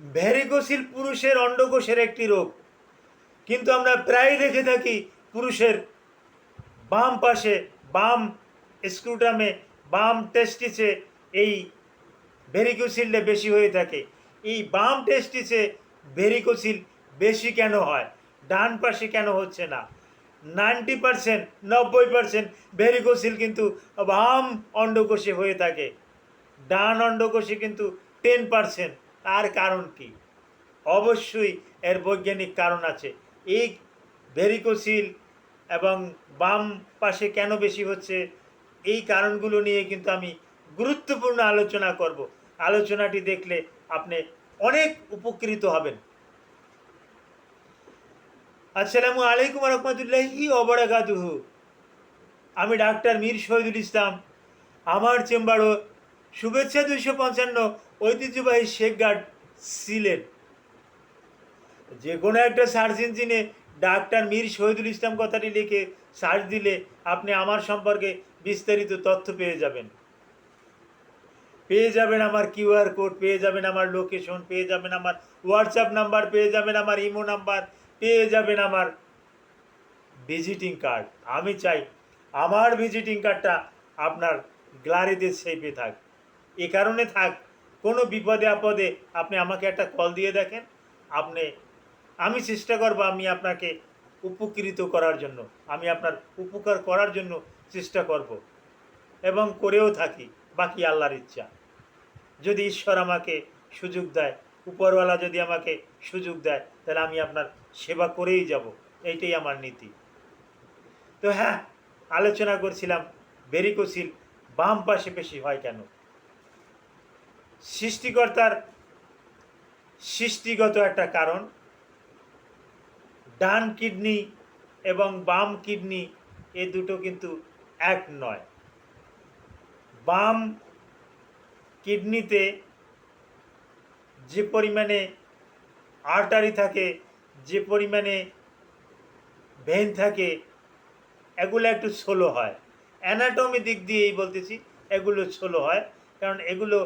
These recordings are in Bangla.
ভ্যারিকোসিল পুরুষের অন্ডকোষের একটি রোগ। কিন্তু আমরা প্রায় দেখে থাকি পুরুষের বাম পাশে, বাম স্ক্রুটামে, বাম টেস্টিসে এই ভেরিকোসিলটা বেশি হয়ে থাকে। এই বাম টেস্টিসে ভেরিকোসিল বেশি কেন হয়? ডান পাশে কেন হচ্ছে না? নাইনটি পারসেন্ট, নব্বই পারসেন্ট ভেরিকোসিল কিন্তু বাম অন্ডকোষে হয়ে থাকে। ডান অন্ডকোষে কিন্তু টেন পারসেন্ট তার কারণ কি? অবশ্যই এর বৈজ্ঞানিক কারণ আছে। এই ভেরিকোসিল এবং বাম পাশে কেন বেশি হচ্ছে? এই কারণগুলো নিয়ে কিন্তু আমি গুরুত্বপূর্ণ আলোচনা করব। আলোচনাটি দেখলে আপনি অনেক উপকৃত হবেন। আসসালামু আলাইকুম রহমতুল্লাহি অবরাকাতুহু আমি ডাক্তার মীর শহীদুল ইসলাম। আমার চেম্বারও শুভেচ্ছা দুইশো পঞ্চান্ন ঐতিহ্যবাহী শেখ গার্ড সিলেট। যে কোনো একটা সার্চ ইঞ্জিনে ডাক্তার মীর শহীদুল ইসলাম কথাটি লিখে সার্চ দিলে আপনি আমার সম্পর্কে বিস্তারিত তথ্য পেয়ে যাবেন। পেয়ে যাবেন আমার কিউআর কোড, পেয়ে যাবেন আমার লোকেশন, পেয়ে যাবেন আমার হোয়াটসঅ্যাপ নাম্বার, পেয়ে যাবেন আমার ইমো নাম্বার, পেয়ে যাবেন আমার ভিজিটিং কার্ড। আমি চাই আমার ভিজিটিং কার্ডটা আপনার গ্যালারিতে সেফে থাক। এ কারণে থাক, কোনো বিপদে আপদে আপনি আমাকে একটা কল দিয়ে দেখেন। আপনি, আমি চেষ্টা করব আমি আপনাকে উপকৃত করার জন্য, আমি আপনার উপকার করার জন্য চেষ্টা করব এবং করেও থাকি, বাকি আল্লাহর ইচ্ছা। যদি ঈশ্বর আমাকে সুযোগ দেয়, উপরওয়ালা যদি আমাকে সুযোগ দেয়, তাহলে আমি আপনার সেবা করেই যাব, এইটাই আমার নীতি। তো হ্যাঁ আলোচনা করছিলাম, বেরিকোসিল বাম পাশে বেশি হয় কেন? সৃষ্টিকর্তার সৃষ্টিগত একটা কারণ। ডান কিডনি এবং বাম কিডনি এ দুটো কিন্তু এক নয়। বাম কিডনিতে যে পরিমাণে আর্টারি থাকে, যে পরিমাণে ভেন থাকে, এগুলো একটু স্লো হয়। অ্যানাটমি দিক দিয়েই বলতেছি, এগুলো স্লো হয়। কারণ এগুলো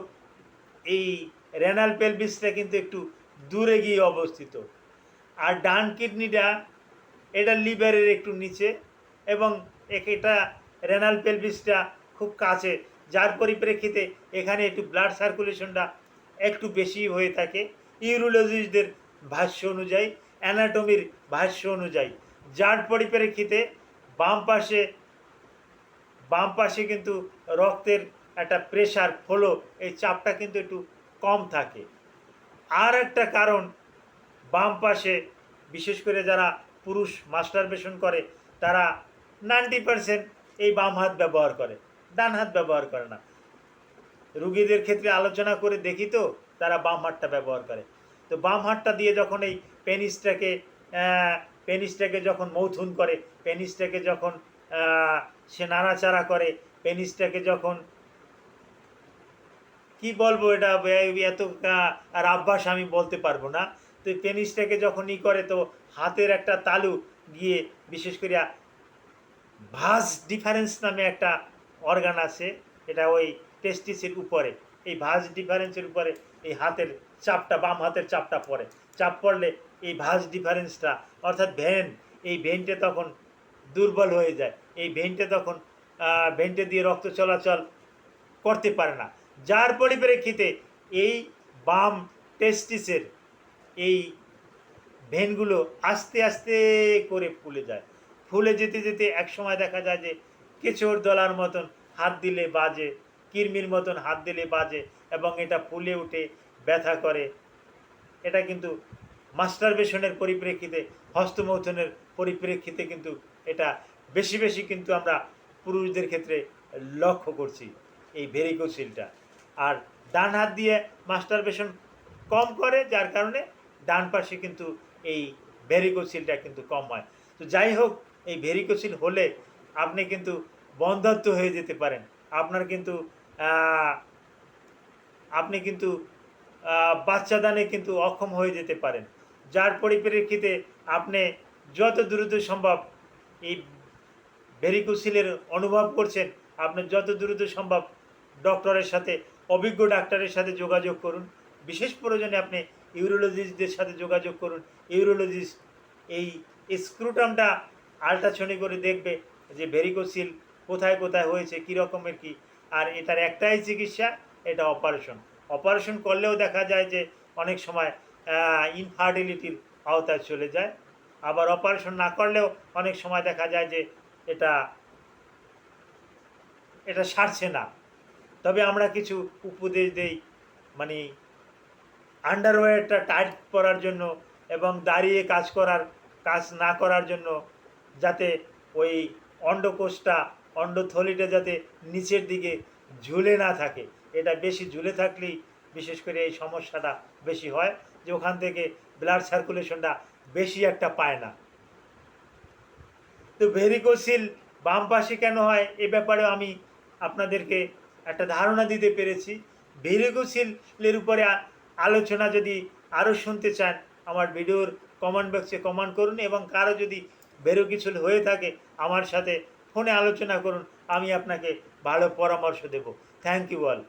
এই রেনাল পেলভিসটা কিন্তু একটু দূরে গিয়ে অবস্থিত। আর ডান কিডনিটা, এটা লিভারের একটু নিচে এবং এটা রেনাল পেলভিসটা খুব কাছে, যার পরিপ্রেক্ষিতে এখানে একটু ব্লাড সার্কুলেশনটা একটু বেশি হয়ে থাকে। ইউরোলজিস্টদের ভাষ্য অনুযায়ী অ্যানাটমির ভাষ্য অনুযায়ী, যার পরিপ্রেক্ষিতে বাম পাশে বাম পাশে কিন্তু রক্তের একটা প্রেশার ফলো এই চাপটা কিন্তু একটু কম থাকে। আর একটা কারণ, বাম পাশে বিশেষ করে যারা পুরুষ মাস্টারবেশন করে, তারা নাইনটি পারসেন্ট এই বাম হাত ব্যবহার করে, ডান হাত ব্যবহার করে না। রুগীদের ক্ষেত্রে আলোচনা করে দেখি তো, তারা বাম হাতটা ব্যবহার করে। তো বাম হাতটা দিয়ে যখন এই পেনিসটাকে পেনিসটাকে যখন মৌথুন করে পেনিসটাকে যখন সে নাড়াচাড়া করে পেনিসটাকে যখন কি বলব এটা? এত আর আভ্যাস আমি বলতে পারব না। তো পেনিসটাকে যখন ই করে, তো হাতের একটা তালু গিয়ে বিশেষ করে ভাস ডিফারেন্স নামে একটা অর্গান আছে, এটা ওই টেস্টিসের উপরে। এই ভাস ডিফারেন্সের উপরে এই হাতের চাপটা, বাম হাতের চাপটা পড়ে। চাপ পড়লে এই ভাস ডিফারেন্সটা, অর্থাৎ ভেন, এই ভেনটা তখন দুর্বল হয়ে যায়। এই ভেনটা তখন ভেনটা দিয়ে রক্ত চলাচল করতে পারে না। যার পরিপ্রেক্ষিতে এই বাম টেস্টিসের এই ভেনগুলো আস্তে আস্তে করে ফুলে যায়। ফুলে যেতে যেতে এক সময় দেখা যায় যে কেচোর দলার মতন হাত দিলে বাজে কিরমির মতন হাত দিলে বাজে এবং এটা ফুলে উঠে ব্যথা করে। এটা কিন্তু মাস্টারবেশনের পরিপ্রেক্ষিতে, হস্তমৈথুনের পরিপ্রেক্ষিতে কিন্তু এটা বেশি বেশি কিন্তু আমরা পুরুষদের ক্ষেত্রে লক্ষ্য করছি এই ভেরিকোসিলটা। আর ডান হাত দিয়ে মাস্টারবেশন কম করে, যার কারণে ডান পাশে কিন্তু এই ভেরিকোসিলটা কিন্তু কম হয়। তো যাই হোক, এই ভেরিকোসিল হলে আপনি কিন্তু বন্ধাত্ম হয়ে যেতে পারেন। আপনার কিন্তু আপনি কিন্তু বাচ্চাদানে কিন্তু অক্ষম হয়ে যেতে পারেন। যার পরিপ্রেক্ষিতে আপনি যত দ্রুত সম্ভব এই ভেরিকোসিলের অনুভব করছেন, আপনি যত দ্রুত সম্ভব ডক্টরের সাথে অভিজ্ঞ ডাক্তারের সাথে যোগাযোগ করুন। বিশেষ প্রয়োজনে আপনি ইউরোলজিস্টদের সাথে যোগাযোগ করুন। ইউরোলজিস্ট এই স্ক্রুটামটা আল্ট্রাসনি করে দেখবে যে ভেরিকোসিল কোথায় কোথায় হয়েছে, কী রকমের কি। আর এটার একটাই চিকিৎসা, এটা অপারেশন। অপারেশন করলেও দেখা যায় যে অনেক সময় ইনফার্টিলিটির আওতায় চলে যায়। আবার অপারেশন না করলেও অনেক সময় দেখা যায় যে এটা এটা সারছে না। তবে আমরা কিছু উপদেশ দেই মানে আন্ডারওয়্যারটা টাইট করার জন্য এবং দাঁড়িয়ে কাজ করার, কাজ না করার জন্য যাতে ওই অন্ডকোষটা, অন্ডথলিটা যাতে নিচের দিকে ঝুলে না থাকে। এটা বেশি ঝুলে থাকলেই বিশেষ করে এই সমস্যাটা বেশি হয় যে ওখান থেকে ব্লাড সার্কুলেশনটা বেশি একটা পায় না। তো ভেরিকোসিল বাম পাশে কেন হয় এ ব্যাপারে আমি আপনাদেরকে একটা ধারণা দিতে পেরেছি। ভেরিকোসিলের উপরে আলোচনা যদি আরও শুনতে চান, আমার ভিডিওর কমেন্ট বক্সে কমেন্ট করুন এবং কারও যদি ভেরিকোসিল হয়ে থাকে, আমার সাথে ফোনে আলোচনা করুন, আমি আপনাকে ভালো পরামর্শ দেব। Thank you all